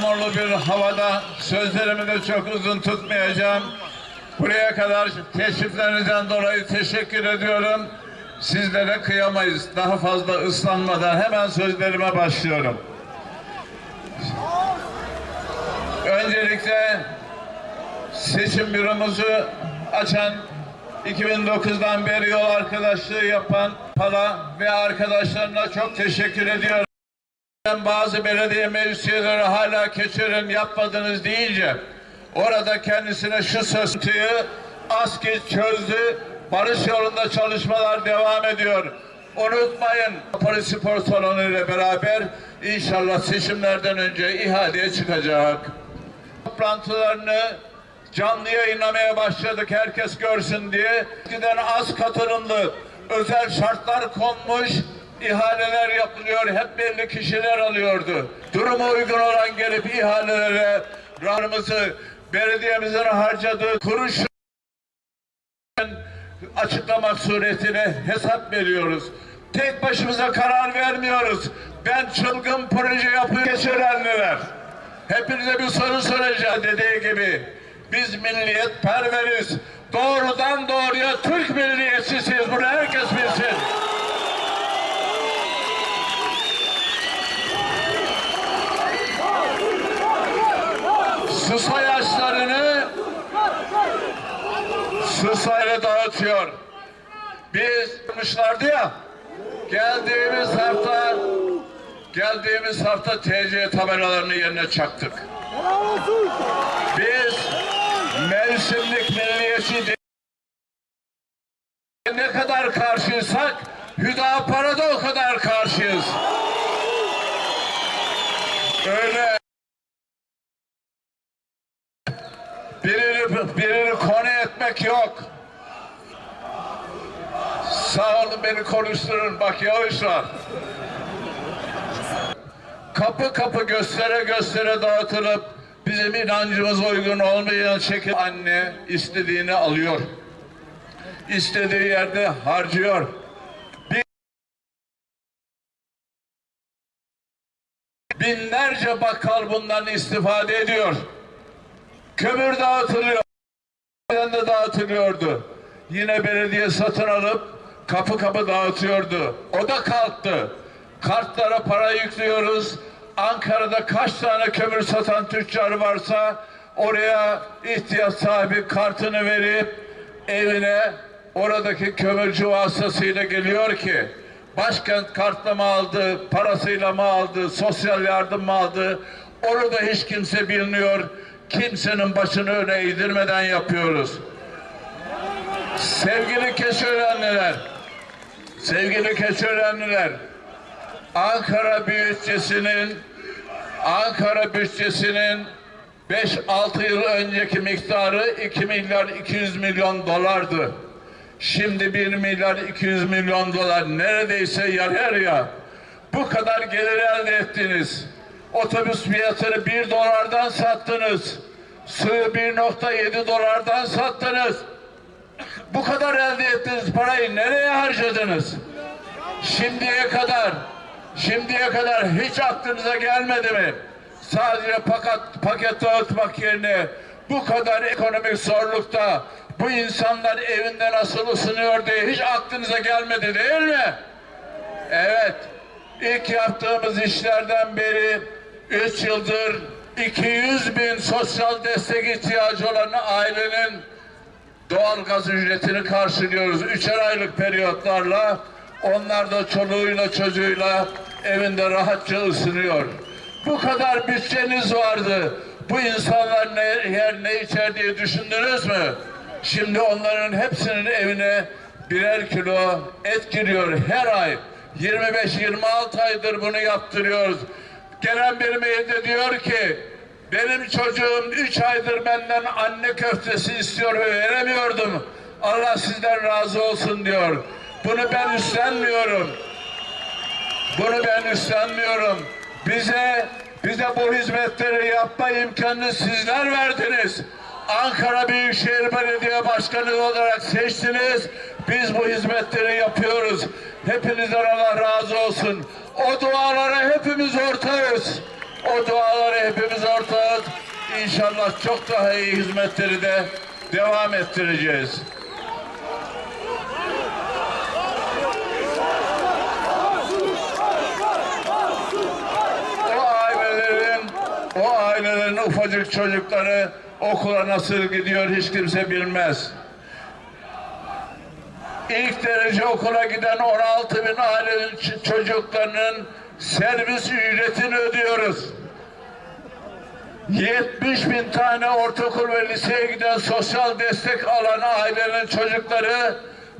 yağmurlu bir havada sözlerimi de çok uzun tutmayacağım. Buraya kadar teşriflerinizden dolayı teşekkür ediyorum. Sizlere kıyamayız. Daha fazla ıslanmadan hemen sözlerime başlıyorum. Öncelikle seçim büromuzu açan 2009'dan beri yol arkadaşlığı yapan Pala ve arkadaşlarına çok teşekkür ediyorum. Bazı belediye meclisleri hala keçören yapmadınız deyince orada kendisine şu sözü ASKİ çözdü. Barış yolunda çalışmalar devam ediyor. Unutmayın polis spor salonu ile beraber inşallah seçimlerden önce ihaleye çıkacak. Toplantılarını canlı yayınlamaya başladık herkes görsün diye. Eskiden az katılımlı özel şartlar konmuş ihaleler yapılıyor. Hep belli kişiler alıyordu. Duruma uygun olan gelip ihalelere rahmımızı belediyemizin harcadığı kuruş açıklamak suretiyle hesap veriyoruz. Tek başımıza karar vermiyoruz. Ben çılgın proje yapıyor geçirenler. Hepinize bir soru soracağım dediği gibi. Biz milliyet perveriz. Doğrudan doğruya Türk milliyetçisiyiz. Bunu herkes bilsin. Su sayaçlarını su sayı dağıtıyor. Biz yapmışlardı ya geldiğimiz hafta geldiğimiz hafta TC tabelalarını yerine çaktık. Biz mevsimlik milliyetçi ne kadar karşıysak Hüdapar'a da o kadar karşıyız. Öyle birini, birini konu etmek yok. Sağ olun beni konuşturun. Bak yağış var. Kapı kapı göstere göstere dağıtılıp bizim inancımız uygun olmayan şekilde anne istediğini alıyor. İstediği yerde harcıyor. Binlerce bakkal bundan istifade ediyor. Kömür dağıtılıyor. de dağıtılıyordu. Yine belediye satın alıp kapı kapı dağıtıyordu. O da kalktı. Kartlara para yüklüyoruz. Ankara'da kaç tane kömür satan tüccar varsa oraya ihtiyaç sahibi kartını verip evine oradaki kömürcü vasıtasıyla geliyor ki başkent kartla mı aldı, parasıyla mı aldı, sosyal yardım mı aldı onu da hiç kimse bilmiyor. Kimsenin başını öne eğdirmeden yapıyoruz. Sevgili Keşörenliler, sevgili Keşörenliler, Ankara bütçesinin Ankara bütçesinin 5-6 yıl önceki miktarı 2 milyar 200 milyon dolardı. Şimdi 1 milyar 200 milyon dolar neredeyse yarı ya. Bu kadar gelir elde ettiniz. Otobüs fiyatını 1 dolardan sattınız. Suyu 1.7 dolardan sattınız. Bu kadar elde ettiğiniz parayı nereye harcadınız? Şimdiye kadar, şimdiye kadar hiç aklınıza gelmedi mi? Sadece paket, paket dağıtmak yerine bu kadar ekonomik zorlukta bu insanlar evinde nasıl ısınıyor diye hiç aklınıza gelmedi değil mi? Evet, ilk yaptığımız işlerden beri 3 yıldır 200 bin sosyal destek ihtiyacı olan ailenin doğal gaz ücretini karşılıyoruz. Üçer aylık periyotlarla onlar da çoluğuyla çocuğuyla evinde rahatça ısınıyor. Bu kadar bütçeniz vardı. Bu insanlar ne yer ne içer diye düşündünüz mü? Şimdi onların hepsinin evine birer kilo et giriyor her ay. 25-26 aydır bunu yaptırıyoruz. Gelen bir mailde diyor ki benim çocuğum üç aydır benden anne köftesi istiyor ve veremiyordum. Allah sizden razı olsun diyor. Bunu ben üstlenmiyorum. Bunu ben üstlenmiyorum. Bize bize bu hizmetleri yapma imkanını sizler verdiniz. Ankara Büyükşehir Belediye Başkanı olarak seçtiniz. Biz bu hizmetleri yapıyoruz. Hepinizden Allah razı olsun. O dualara hepimiz ortağız. O dualara hepimiz ortağız. İnşallah çok daha iyi hizmetleri de devam ettireceğiz. O ailelerin o ailelerin ufacık çocukları okula nasıl gidiyor hiç kimse bilmez. İlk derece okula giden 16 bin ailenin çocuklarının servis ücretini ödüyoruz. 70 bin tane ortaokul ve liseye giden sosyal destek alan ailenin çocukları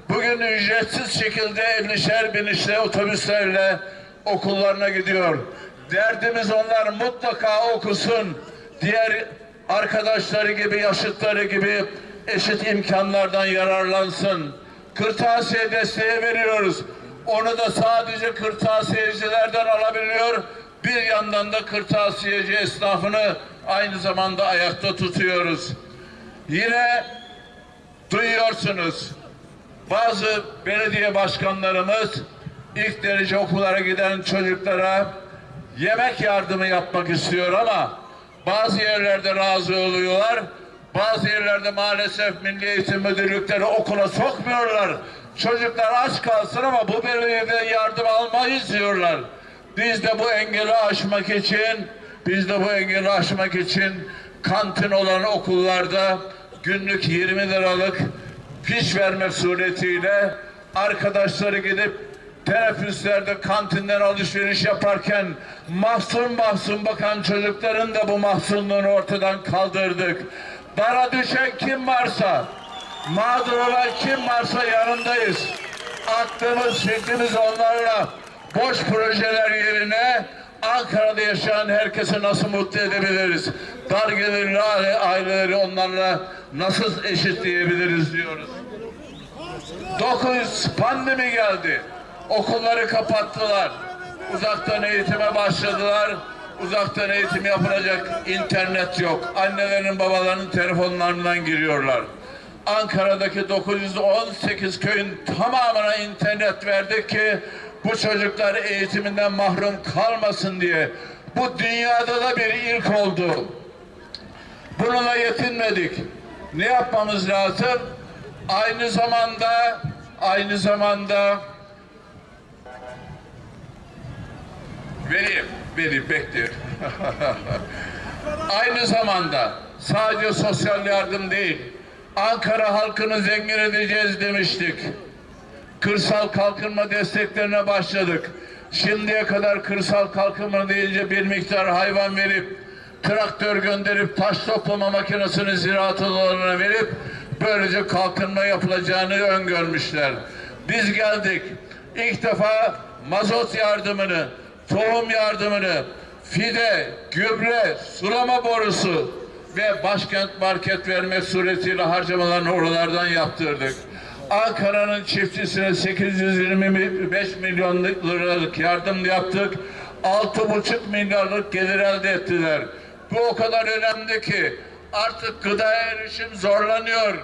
bugün ücretsiz şekilde 50'şer binişle otobüslerle okullarına gidiyor. Derdimiz onlar mutlaka okusun. Diğer arkadaşları gibi, yaşıtları gibi eşit imkanlardan yararlansın. Kırtasiye desteği veriyoruz. Onu da sadece kırtasiyecilerden alabiliyor. Bir yandan da kırtasiyeci esnafını aynı zamanda ayakta tutuyoruz. Yine duyuyorsunuz. Bazı belediye başkanlarımız ilk derece okullara giden çocuklara yemek yardımı yapmak istiyor ama bazı yerlerde razı oluyorlar. Bazı yerlerde maalesef Milli Eğitim Müdürlükleri okula sokmuyorlar. Çocuklar aç kalsın ama bu belediyeden yardım almayız diyorlar. Biz de bu engeli aşmak için biz de bu engeli aşmak için kantin olan okullarda günlük 20 liralık fiş vermek suretiyle arkadaşları gidip teneffüslerde kantinden alışveriş yaparken mahzun mahzun bakan çocukların da bu mahzunluğunu ortadan kaldırdık. Dara düşen kim varsa, mağdur olan kim varsa yanındayız. Aklımız, fikrimiz onlarla boş projeler yerine Ankara'da yaşayan herkesi nasıl mutlu edebiliriz? Dar gelirli aile- aileleri onlarla nasıl eşitleyebiliriz diyoruz. 9 pandemi geldi. Okulları kapattılar. Uzaktan eğitime başladılar. Uzaktan eğitim yapılacak internet yok. Annelerin babalarının telefonlarından giriyorlar. Ankara'daki 918 köyün tamamına internet verdik ki bu çocuklar eğitiminden mahrum kalmasın diye. Bu dünyada da bir ilk oldu. Bununla yetinmedik. Ne yapmamız lazım? Aynı zamanda aynı zamanda vereyim, vereyim bekliyorum. aynı zamanda sadece sosyal yardım değil, Ankara halkını zengin edeceğiz demiştik. Kırsal kalkınma desteklerine başladık. Şimdiye kadar kırsal kalkınma deyince bir miktar hayvan verip, traktör gönderip, taş toplama makinesini ziraat odalarına verip, böylece kalkınma yapılacağını öngörmüşler. Biz geldik. İlk defa mazot yardımını, tohum yardımını, fide, gübre, sulama borusu ve başkent market vermek suretiyle harcamalarını oralardan yaptırdık. Ankara'nın çiftçisine 825 milyon liralık yardım yaptık. 6,5 milyarlık gelir elde ettiler. Bu o kadar önemli ki artık gıdaya erişim zorlanıyor.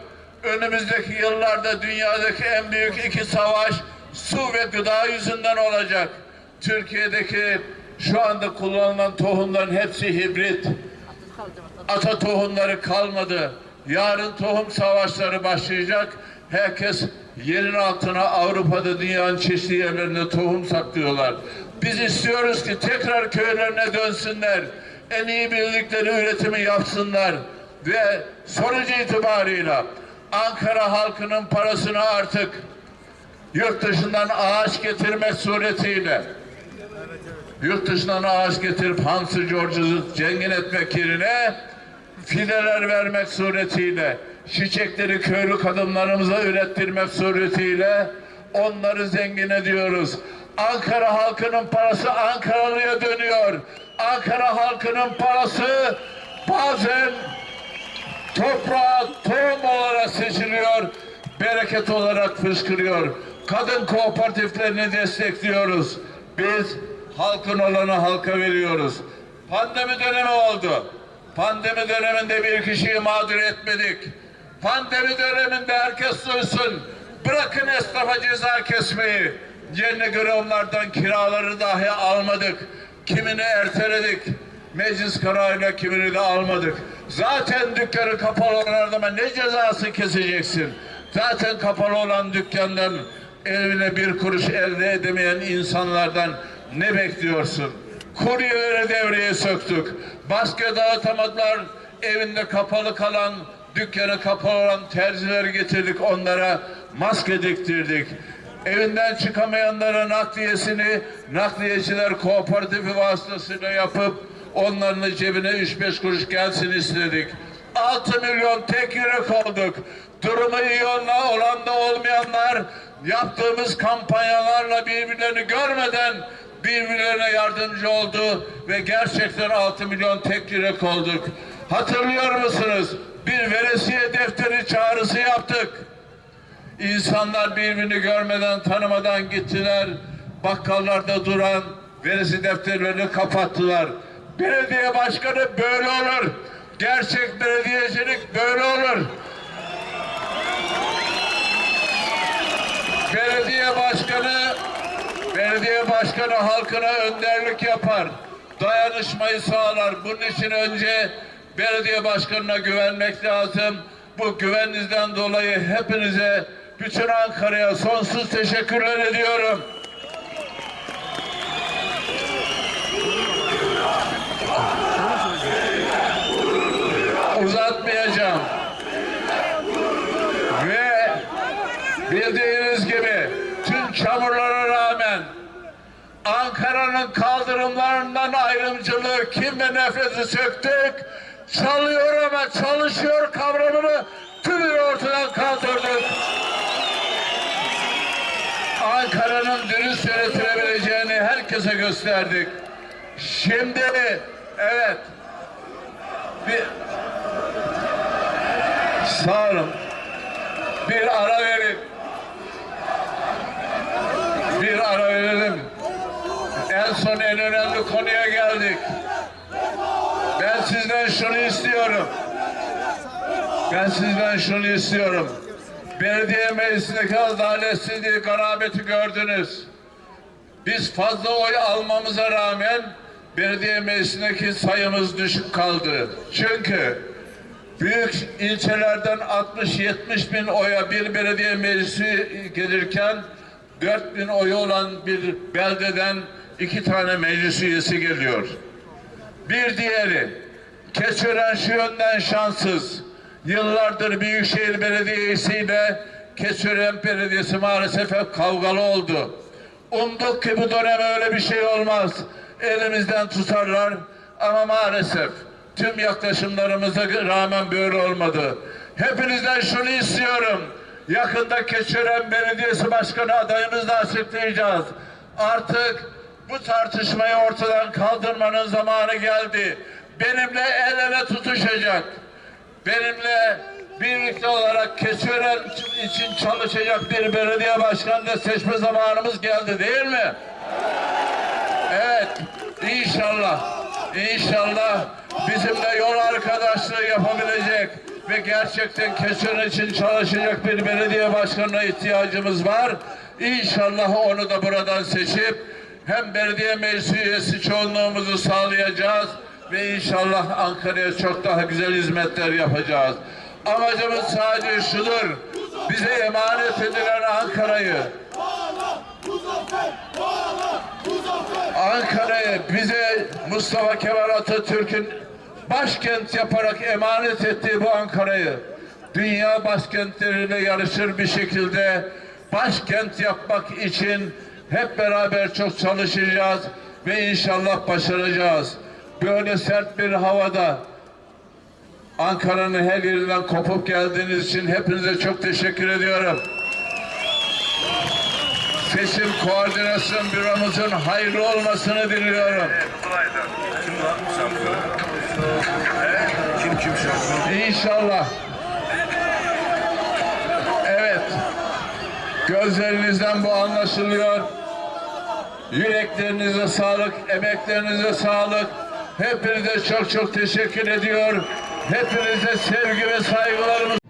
Önümüzdeki yıllarda dünyadaki en büyük iki savaş su ve gıda yüzünden olacak. Türkiye'deki şu anda kullanılan tohumların hepsi hibrit. Ata tohumları kalmadı. Yarın tohum savaşları başlayacak. Herkes yerin altına Avrupa'da dünyanın çeşitli yerlerinde tohum saklıyorlar. Biz istiyoruz ki tekrar köylerine dönsünler. En iyi bildikleri üretimi yapsınlar. Ve sonucu itibarıyla Ankara halkının parasını artık yurt dışından ağaç getirmek suretiyle yurt dışından ağaç getirip Hansı George'u zengin etmek yerine fideler vermek suretiyle çiçekleri köylü kadınlarımıza ürettirmek suretiyle onları zengin ediyoruz. Ankara halkının parası Ankaralı'ya dönüyor. Ankara halkının parası bazen toprağa tohum olarak seçiliyor, bereket olarak fışkırıyor. Kadın kooperatiflerini destekliyoruz. Biz halkın olanı halka veriyoruz. Pandemi dönemi oldu. Pandemi döneminde bir kişiyi mağdur etmedik. Pandemi döneminde herkes duysun. Bırakın esnafa ceza kesmeyi. Yerine göre onlardan kiraları dahi almadık. Kimini erteledik. Meclis kararıyla kimini de almadık. Zaten dükkanı kapalı olan adama ne cezası keseceksin? Zaten kapalı olan dükkandan evine bir kuruş elde edemeyen insanlardan ne bekliyorsun? Kuryeleri devreye söktük. Baskı dağıtamadılar. Evinde kapalı kalan, dükkanı kapalı olan terzileri getirdik onlara. Maske diktirdik. Evinden çıkamayanlara nakliyesini nakliyeciler kooperatifi vasıtasıyla yapıp onların cebine 3-5 kuruş gelsin istedik. 6 milyon tek yürek olduk. Durumu iyi olan da olmayanlar yaptığımız kampanyalarla birbirlerini görmeden birbirlerine yardımcı oldu ve gerçekten 6 milyon tek yürek olduk. Hatırlıyor musunuz? Bir veresiye defteri çağrısı yaptık. İnsanlar birbirini görmeden, tanımadan gittiler. Bakkallarda duran veresi defterlerini kapattılar. Belediye başkanı böyle olur. Gerçek belediyecilik böyle olur. Belediye başkanı belediye başkanı halkına önderlik yapar. Dayanışmayı sağlar. Bunun için önce belediye başkanına güvenmek lazım. Bu güveninizden dolayı hepinize bütün Ankara'ya sonsuz teşekkürler ediyorum. Uzatmayacağım. Ve bildiğiniz gibi tüm çamurlara rağmen Ankara'nın kaldırımlarından ayrımcılığı, kim ve nefreti söktük. Çalıyor ama çalışıyor kavramını tümünü ortadan kaldırdık. Ankara'nın dürüst yönetilebileceğini herkese gösterdik. Şimdi evet bir sağ olun. Bir ara verin. Bir ara verelim. En son en önemli konuya geldik. Ben sizden şunu istiyorum. Ben sizden şunu istiyorum. Belediye meclisindeki adaletsizliği, garabeti gördünüz. Biz fazla oy almamıza rağmen belediye meclisindeki sayımız düşük kaldı. Çünkü büyük ilçelerden 60-70 bin oya bir belediye meclisi gelirken 4 bin oyu olan bir beldeden iki tane meclis üyesi geliyor. Bir diğeri, Keçören şu yönden şanssız. Yıllardır Büyükşehir Belediyesi ile Keçören Belediyesi maalesef hep kavgalı oldu. Umduk ki bu dönem öyle bir şey olmaz. Elimizden tutarlar ama maalesef tüm yaklaşımlarımıza rağmen böyle olmadı. Hepinizden şunu istiyorum. Yakında Keçören Belediyesi Başkanı adayımızı da açıklayacağız. Artık bu tartışmayı ortadan kaldırmanın zamanı geldi. Benimle el ele tutuşacak. Benimle birlikte olarak Keçören için çalışacak bir belediye başkanı da seçme zamanımız geldi değil mi? Evet, inşallah, inşallah bizimle yol arkadaşlığı yapabilecek ve gerçekten Keçören için çalışacak bir belediye başkanına ihtiyacımız var. İnşallah onu da buradan seçip hem belediye meclisi üyesi çoğunluğumuzu sağlayacağız ve inşallah Ankara'ya çok daha güzel hizmetler yapacağız. Amacımız sadece şudur, bize emanet edilen Ankara'yı, Ankara'yı bize Mustafa Kemal Atatürk'ün başkent yaparak emanet ettiği bu Ankara'yı dünya başkentleriyle yarışır bir şekilde başkent yapmak için hep beraber çok çalışacağız ve inşallah başaracağız. Böyle sert bir havada Ankara'nın her yerinden kopup geldiğiniz için hepinize çok teşekkür ediyorum. Seçim Koordinasyon Büromuzun hayırlı olmasını diliyorum. Kim kim şampiyon? İnşallah. Evet. Gözlerinizden bu anlaşılıyor. Yüreklerinize sağlık, emeklerinize sağlık. Hepinize çok çok teşekkür ediyor. Hepinize sevgi ve saygılarımı